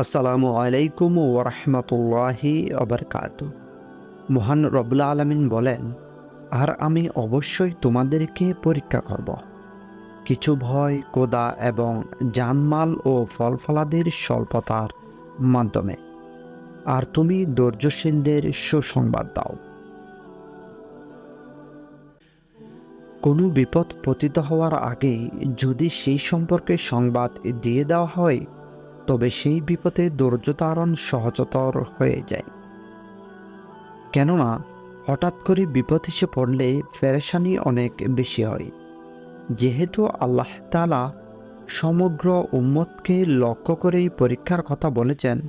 আসসালামু আলাইকুম ও ওরহমতুল্লাহি অবরকাত মহান রবুল্লা আলমিন বলেন, আর আমি অবশ্যই তোমাদেরকে পরীক্ষা করব। কিছু ভয় কোদা এবং জানমাল ও ফলফলাদের স্বল্পতার মাধ্যমে। আর তুমি ধৈর্যশীলদের সুসংবাদ দাও। কোনো বিপদ পতিত হওয়ার আগেই যদি সেই সম্পর্কে সংবাদ দিয়ে দেওয়া হয় তবে সেই বিপদে ধৈর্য সহজতর হয়ে যায়। কেননা, হঠাৎ করে বিপদ এসে পড়লে ফেরেশানি অনেক বেশি হয়। যেহেতু আল্লাহ তালা সমগ্র উম্মতকে লক্ষ্য করেই পরীক্ষার কথা বলেছেন,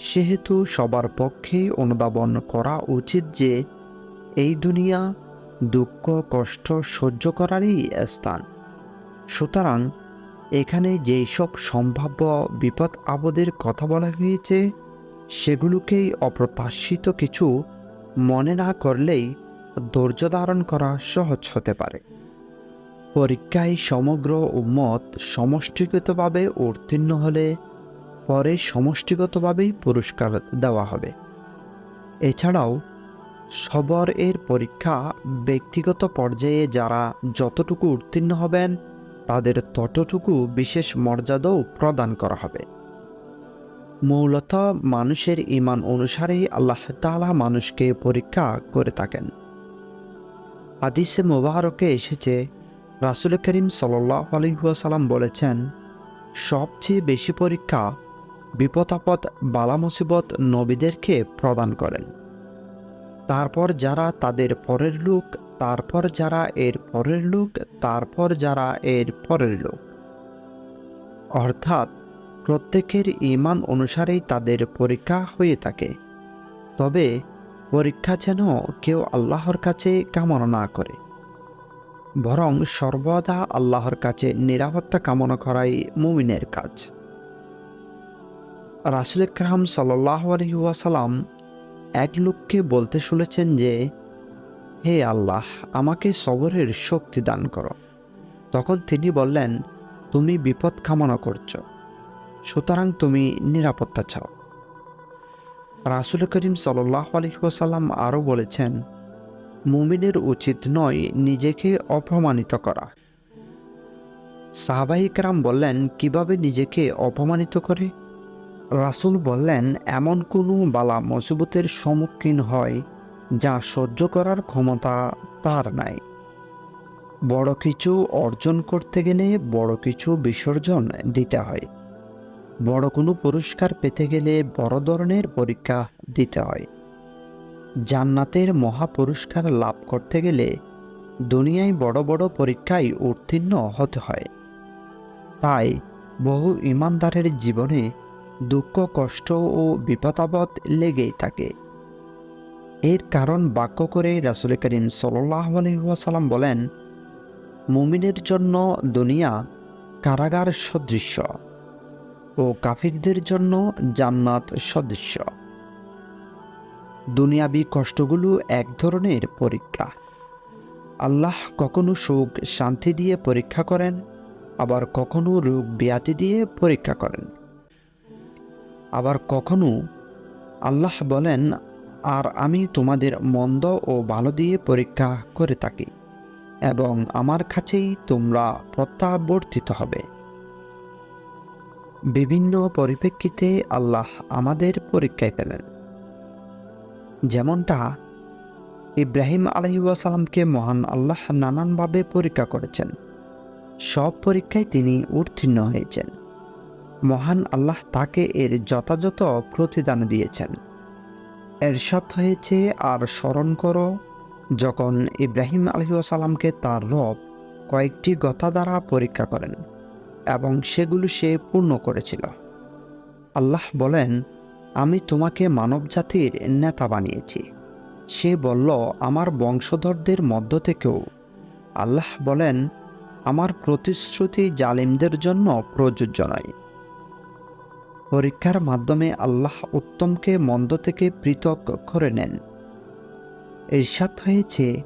সেহেতু সবার পক্ষেই অনুধাবন করা উচিত যে এই দুনিয়া দুঃখ, কষ্ট সহ্য করারই স্থান। সুতরাং এখানে যেই সব সম্ভাব্য বিপদ আপদের কথা বলা হয়েছে, সেগুলোকেই অপ্রত্যাশিত কিছু মনে না করলেই ধৈর্য ধারণ করা সহজ হতে পারে। পরীক্ষায় সমগ্র উম্মত সমষ্টিগতভাবে উত্তীর্ণ হলে পরে সমষ্টিগতভাবেই পুরস্কার দেওয়া হবে। এছাড়াও, সবর এর পরীক্ষা ব্যক্তিগত পর্যায়ে যারা যতটুকু উত্তীর্ণ হবেন তাদের ততটুকু বিশেষ মর্যাদাও প্রদান করা হবে। মূলত মানুষের ইমান অনুসারেই আল্লাহ তালা মানুষকে পরীক্ষা করে থাকেন। হাদিসে মোবারকে এসেছে, রাসুল করিম সাল্লাহ বলেছেন, সবচেয়ে বেশি পরীক্ষা বিপদাপদ বালা মুসিবত নবীদেরকে প্রদান করেন। তারপর যারা তাদের পরের লোক তারপর যারা এর পরের লোক, তারপর যারা এর পরের লোক। অর্থাৎ, প্রত্যেকের ইমান অনুসারেই তাদের পরীক্ষা হয়ে থাকে। তবে, পরীক্ষা যেন কেউ আল্লাহর কাছে কামনা না করে। বরং সর্বদা আল্লাহর কাছে নিরাপত্তা কামনা করাই মুমিনের কাজ। রাসুল কালাম সাল্লাহ আলহিউসালাম এক লোককে বলতে শুনেছেন যে হে আল্লাহ, আমাকে সবরের শক্তি দান করো। তখন তিনি বললেন, তুমি বিপদ কামনা করছ, সুতরাং তুমি নিরাপত্তা চাও। রাসুল করিম সাল্লাহ আলহিহাসাল্লাম আরও বলেছেন, মুমিনের উচিত নয় নিজেকে অপমানিত করা। সাহাবাহিকরাম বললেন, কীভাবে নিজেকে অপমানিত করে? রাসুল বললেন, এমন কোনো বালা মসিবতের সম্মুখীন হয় যা সহ্য করার ক্ষমতা তার নাই। বড় কিছু অর্জন করতে গেলে বড় কিছু বিসর্জন দিতে হয়। বড় কোনো পুরস্কার পেতে গেলে বড় ধরনের পরীক্ষা দিতে হয়। জান্নাতের মহা পুরস্কার লাভ করতে গেলে দুনিয়ায় বড় বড় পরীক্ষায় উত্তীর্ণ হতে হয়। তাই বহু ইমানদারের জীবনে দুঃখ, কষ্ট ও বিপদাবদ লেগেই থাকে। এর কারণ বাক্য করে রাসুল করিম সাল্লাহ বলেন, মুমিনের জন্য দুনিয়া কারাগার সদৃশ্য ও কাফিরদের জন্য জান্নাত সদৃশ্য। দুনিয়াবি কষ্টগুলো এক ধরনের পরীক্ষা। আল্লাহ কখনো সুখ, শান্তি দিয়ে পরীক্ষা করেন, আবার কখনো রোগ ব্যাধি দিয়ে পরীক্ষা করেন। আবার কখনো আল্লাহ বলেন আর আমি তোমাদের মন্দ ও ভালো দিয়ে পরীক্ষা করে থাকি, এবং আমার কাছেই তোমরা প্রত্যাবর্তিত হবে। বিভিন্ন পরিপ্রেক্ষিতে আল্লাহ আমাদের পরীক্ষায় পেলেন। যেমনটা ইব্রাহিম আলহিউসালামকে মহান আল্লাহ নানানভাবে পরীক্ষা করেছেন। সব পরীক্ষায় তিনি উত্তীর্ণ হয়েছেন। মহান আল্লাহ তাকে এর যথাযথ প্রতিদান দিয়েছেন। এরশাদ হয়েছে আর স্মরণ করো, যখন ইব্রাহিম আলহিউসালামকে তার রব কয়েকটি গতা দ্বারা পরীক্ষা করেন এবং সেগুলো সে পূর্ণ করেছিল। আল্লাহ বলেন, আমি তোমাকে মানবজাতির নেতা বানিয়েছি। সে বলল, আমার বংশধরদের মধ্য থেকেও। আল্লাহ বলেন, আমার প্রতিশ্রুতি জালিমদের জন্য প্রযোজ্য নয়। পরীক্ষার মাধ্যমে আল্লাহ উত্তমকে মন্দ থেকে পৃথক করে নেন। এরশাদ হয়েছে,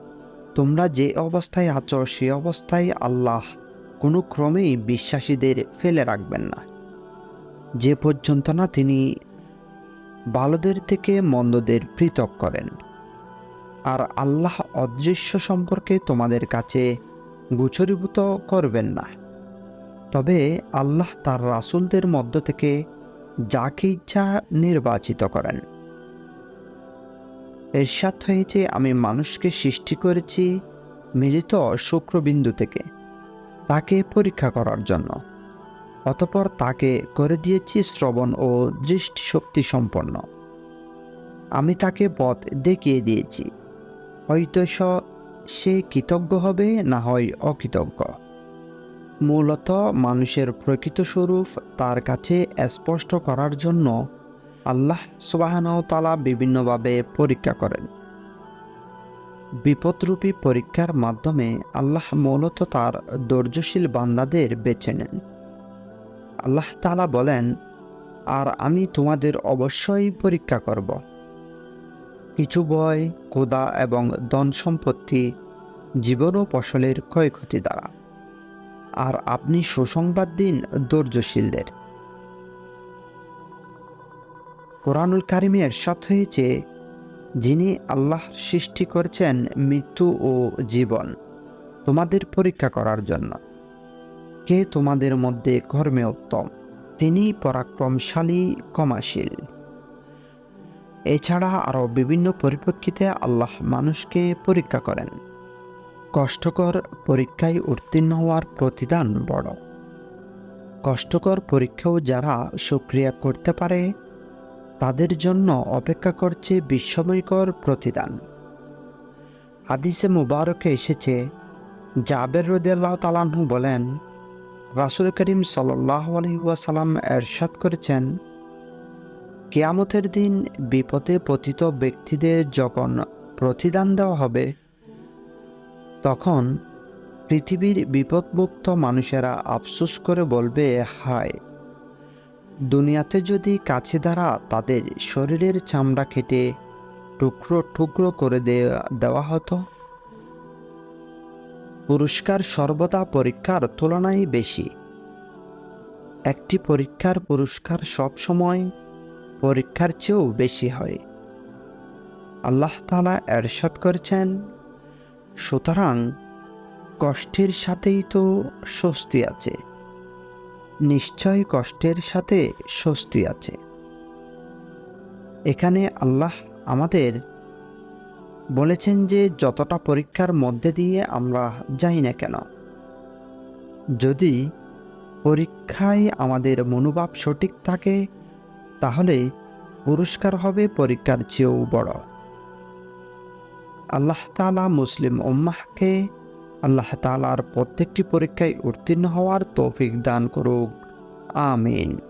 তোমরা যে অবস্থায় আছো, সে অবস্থায় আল্লাহ কোনো ক্রমেই বিশ্বাসীদের ফেলে রাখবেন না। যে পর্যন্ত না তিনি ভালোদের থেকে মন্দদের পৃথক করেন। আর আল্লাহ অদৃশ্য সম্পর্কে তোমাদের কাছে গুছরীভূত করবেন না। তবে আল্লাহ তার রাসূলদের মধ্য থেকে যাকে ইচ্ছা নির্বাচিত করেন। এরশাদ হয়েছে আমি মানুষকে সৃষ্টি করেছি, মিলিত শুক্রবিন্দু থেকে, তাকে পরীক্ষা করার জন্য। অতপর তাকে করে দিয়েছি শ্রবণ ও দৃষ্টিশক্তি সম্পন্ন। আমি তাকে পথ দেখিয়ে দিয়েছি। হয়তো সে কৃতজ্ঞ হবে, না হয় অকৃতজ্ঞ। মূলত মানুষের প্রকৃত স্বরূপ তার কাছে স্পষ্ট করার জন্য আল্লাহ সুবাহানতালা বিভিন্নভাবে পরীক্ষা করেন। বিপদরূপী পরীক্ষার মাধ্যমে আল্লাহ মূলত তার ধৈর্যশীল বান্দাদের বেছে নেন। আল্লাহ তালা বলেন, আর আমি তোমাদের অবশ্যই পরীক্ষা করব। কিছু বয় কোদা এবং ধন সম্পত্তি জীবন ও ফসলের ক্ষয়ক্ষতি দ্বারা। আর আপনি সুসংবাদ দিন ধৈর্যশীলদের। কোরআনুল কারিমে এরশাদ হয়েছে, যিনি আল্লাহ সৃষ্টি করেছেন মৃত্যু ও জীবন তোমাদের পরীক্ষা করার জন্য। কে তোমাদের মধ্যে কর্মে উত্তম, তিনি পরাক্রমশালী, ক্ষমাশীল। এছাড়া আরও বিভিন্ন পরিপ্রেক্ষিতে আল্লাহ মানুষকে পরীক্ষা করেন। কষ্টকর পরীক্ষায় উত্তীর্ণ হওয়ার প্রতিদান বড়। কষ্টকর পরীক্ষাও যারা সক্রিয়া করতে পারে, তাদের জন্য অপেক্ষা করছে বিস্ময়কর প্রতিদান। হাদিসে মুবারকে এসেছে, জাবের রদিয়াল্লাহ তালাহু বলেন, রাসুল করিম সাল্লাহ আলহিউসালাম এরশাদ করেছেন, কেয়ামতের দিন বিপদে পতিত ব্যক্তিদের যখন প্রতিদান দেওয়া হবে তখন পৃথিবীর বিপদমুক্ত মানুষেরা আফসোস করে বলবে, হায়, দুনিয়াতে যদি কাছে দ্বারা তাদের শরীরের চামড়া কেটে টুকরো টুকরো করে দেওয়া হতো? পুরস্কার সর্বদা পরীক্ষার তুলনায় বেশি। একটি পরীক্ষার পুরস্কার সবসময় পরীক্ষার চেয়েও বেশি হয়। আল্লাহ তালা এরশাদ করেছেন সুতরাং কষ্টের সাথেই তো স্বস্তি আছে। নিশ্চয় কষ্টের সাথে স্বস্তি আছে। এখানে আল্লাহ আমাদের বলেছেন যে যতটা পরীক্ষার মধ্যে দিয়ে আমরা যাই না কেন, যদি পরীক্ষায় আমাদের মনোভাব সঠিক থাকে, তাহলে পুরস্কার হবে পরীক্ষার চেয়েও বড়। আল্লাহ তালা মুসলিম উম্মাহকে আল্লাহ তালার প্রত্যেকটি পরীক্ষায় উত্তীর্ণ হওয়ার তৌফিক দান করুক। আমিন।